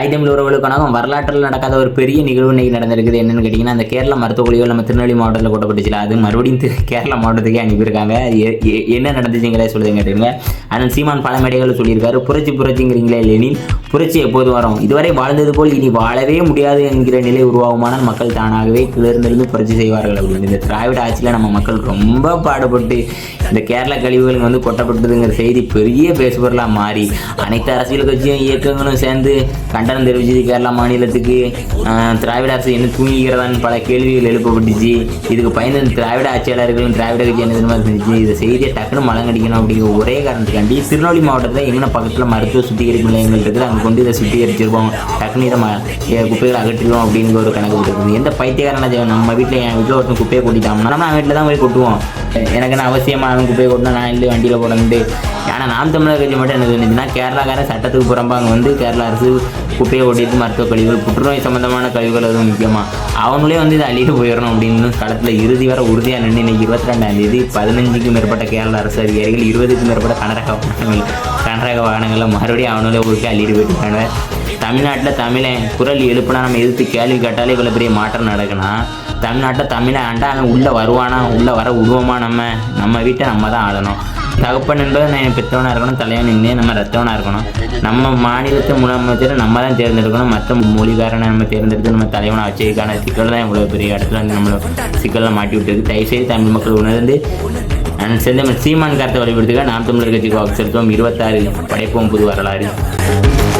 தாய் தமிழ் உறவுகளுக்கு வணக்கம் வரலாற்றில் நடக்காத ஒரு பெரிய நிகழ்வு இன்னைக்கு நடந்திருக்குது. என்னன்னு கேட்டிங்கன்னா அந்த கேரள மருத்துவ குழுவில் நம்ம திருநெல்வேலி மாவட்டத்தில் கொட்டப்பட்டுச்சு அது மறுபடியும் கேரளா மாவட்டத்துக்கே அனுப்பியிருக்காங்க. என்ன நடந்துச்சுங்கிறத சொல்லுங்க கேட்டுருங்க அண்ணன் சீமான் பல மேடைகளில் சொல்லியிருக்காரு. புரட்சி புரட்சிங்கிறீங்களே லெனின். புரட்சி எப்போது வரும்? இதுவரை வாழ்ந்தது போல் இனி வாழவே முடியாது என்கிற நிலை உருவாகுமானால் மக்கள் தானாகவே கிளர்ந்திருந்து புரட்சி செய்வார்கள் அப்படின்னு இந்த திராவிட ஆட்சியில் நம்ம மக்கள் ரொம்ப பாடுபட்டு இந்த கேரள கழிவுகள் வந்து கொட்டப்பட்டதுங்கிற செய்தி பெரிய பேசுபொருளாக மாறி அனைத்து அரசியல் கட்சியும் இயக்கங்களும் சேர்ந்து கண்டனம் தெரிவிச்சது கேரளா மாநிலத்துக்கு. திராவிட அரசு என்ன தூங்கிக்கிறதான்னு பல கேள்விகள் எழுப்பப்பட்டுச்சு. இதுக்கு பயந்து திராவிட ஆட்சியாளர்களும் திராவிட கட்சி என்ன தெரியுமா இருந்துச்சு இந்த செய்தியை டக்குன்னு மலங்கடிக்கணும் அப்படிங்கிற ஒரே காரணத்துக்காண்டி திருநெல்வேலி மாவட்டத்தில் எங்கன்னா பக்கத்தில் மருத்துவ சுத்திகரிப்பு நிலையங்கள் இருக்குது. அங்கே கொண்டு இதை சுத்திகரிச்சிருப்போம் டக்குன்னு இதை ம- குப்பைகளை அகற்றிடுவோம் அப்படிங்கிற ஒரு கணக்கு போட்டுருக்குது எந்த பைத்தியக்காரன நம்ம வீட்டில் என் வீட்டில் ஒருத்தன் குப்பையை கொட்டிட்டோம்னா நம்ம வீட்டில் தான் போய் கொட்டுவோம். எனக்கு நான் அவசியமாக அவன் குப்பையை கொட்டினா நான் இல்லை வண்டியில் போடணுண்டு ஆனால் நாம் தமிழர் கட்சி மட்டும் எனக்கு சொன்னிச்சுன்னா கேரளாக்காரன் சட்டத்துக்கு புறம்பா அங்கே வந்து கேரளா அரசு குப்பையை ஓட்டிட்டு மருத்துவ கழிவுகள் புற்றுநோய் சம்மந்தமான கழிவுகள் அதுவும் முக்கியமாக அவங்களே வந்து இதை அள்ளிட்டு போயிடணும் அப்படின்னு களத்தில் இறுதி வரை உறுதியாக நின்று இன்னைக்கு இருபத்தி ரெண்டாம் தேதி பதினஞ்சுக்கும் மேற்பட்ட கேரள அரசு அதிகாரிகள் இருபதுக்கும் மேற்பட்ட கனரக வாகனங்கள் கனரக வாகனங்களை மறுபடியும் அவங்களே ஊருக்கு அள்ளிட்டு போயிட்டாங்க தமிழ்நாட்டில் தமிழன் குரல் எழுப்புனா நம்ம எதிர்த்து கேள்வி கேட்டாலே இவ்வளோ பெரிய மாற்றம் நடக்குன்னா தமிழ்நாட்டில் தமிழை ஆண்டா அவன் உள்ளே வருவானா? உள்ளே வர விடுவோமா நம்ம நம்ம வீட்டை நம்ம தான் ஆளணும். தகப்பன் என்பது நான் பெற்றவனாக இருக்கணும் தலைவன் நின்று நம்ம ரத்தவனாக இருக்கணும். நம்ம மாநிலத்தை முதலமைச்சர் நம்ம தான் தேர்ந்தெடுக்கணும். மற்ற மொழிகாரனை நம்ம தேர்ந்தெடுத்து நம்ம தலைவனை வச்சதுக்கான சிக்கல் தான் இவ்வளோ பெரிய இடத்துல வந்து நம்மளை சிக்கலில் மாட்டி விட்டுருக்கு. தயவுசெய்து தமிழ் மக்கள் உணர்ந்து அண்ணன் செந்தமிழ் சீமான் கருத்தை வழிபடுத்துக்க நாம் தமிழர் கட்சிக்கு வாக்கு செலுத்துவோம். இருபத்தாறு படைப்போம் புது வரலாறு.